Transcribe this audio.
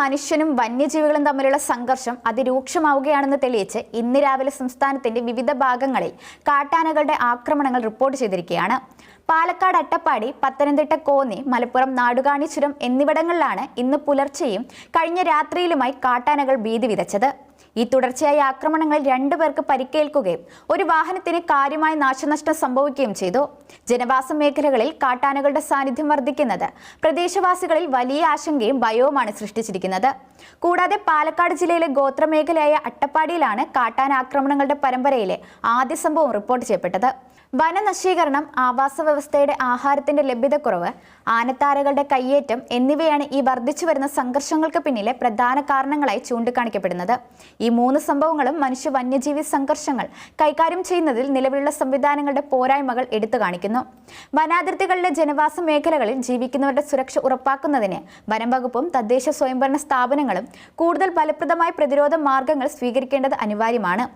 മനുഷ്യനും വന്യജീവികളും തമ്മിലുള്ള സംഘർഷം അതിരൂക്ഷമാവുകയാണെന്ന് തെളിയിച്ച് ഇന്ന് രാവിലെ സംസ്ഥാനത്തിന്റെ വിവിധ ഭാഗങ്ങളിൽ കാട്ടാനകളുടെ ആക്രമണങ്ങൾ റിപ്പോർട്ട് ചെയ്തിരിക്കുകയാണ്. പാലക്കാട് അട്ടപ്പാടി പത്തനംതിട്ട കോന്നി മലപ്പുറം നാടുകാണി ചുരം എന്നിവിടങ്ങളിലാണ് ഇന്ന് പുലർച്ചെയും കഴിഞ്ഞ രാത്രിയിലുമായി കാട്ടാനകൾ ഭീതി വിതച്ചത്. ഈ തുടർച്ചയായ ആക്രമണങ്ങളിൽ രണ്ടുപേർക്ക് പരിക്കേൽക്കുകയും ഒരു വാഹനത്തിന് കാര്യമായ നാശനഷ്ടം സംഭവിക്കുകയും ചെയ്തു. ജനവാസ മേഖലകളിൽ കാട്ടാനകളുടെ സാന്നിധ്യം വർദ്ധിക്കുന്നത് പ്രദേശവാസികളിൽ വലിയ ആശങ്കയും ഭയവുമാണ് സൃഷ്ടിച്ചിരിക്കുന്നത്. കൂടാതെ പാലക്കാട് ജില്ലയിലെ ഗോത്രമേഖലയായ അട്ടപ്പാടിയിലാണ് കാട്ടാന ആക്രമണങ്ങളുടെ പരമ്പരയിലെ ആദ്യ സംഭവം റിപ്പോർട്ട് ചെയ്യപ്പെട്ടത്. വനനശീകരണം ആവാസ വ്യവസ്ഥയുടെ ആഹാരത്തിന്റെ ലഭ്യതക്കുറവ് ആനത്താരകളുടെ കയ്യേറ്റം എന്നിവയാണ് ഈ വർദ്ധിച്ചു വരുന്ന സംഘർഷങ്ങൾക്ക് പിന്നിലെ പ്രധാന കാരണങ്ങളായി ചൂണ്ടിക്കാണിക്കപ്പെടുന്നത്. ഈ മൂന്ന് സംഭവങ്ങളും മനുഷ്യ വന്യജീവി സംഘർഷങ്ങൾ കൈകാര്യം ചെയ്യുന്നതിൽ നിലവിലുള്ള സംവിധാനങ്ങളുടെ പോരായ്മകൾ എടുത്തു കാണിക്കുന്നു. വനാതിർത്തികളിലെ ജനവാസ മേഖലകളിൽ ജീവിക്കുന്നവരുടെ സുരക്ഷ ഉറപ്പാക്കുന്നതിന് വനം വകുപ്പും തദ്ദേശ സ്വയംഭരണ സ്ഥാപനങ്ങളും കൂടുതൽ ഫലപ്രദമായ പ്രതിരോധ മാർഗങ്ങൾ സ്വീകരിക്കേണ്ടത് അനിവാര്യമാണ്.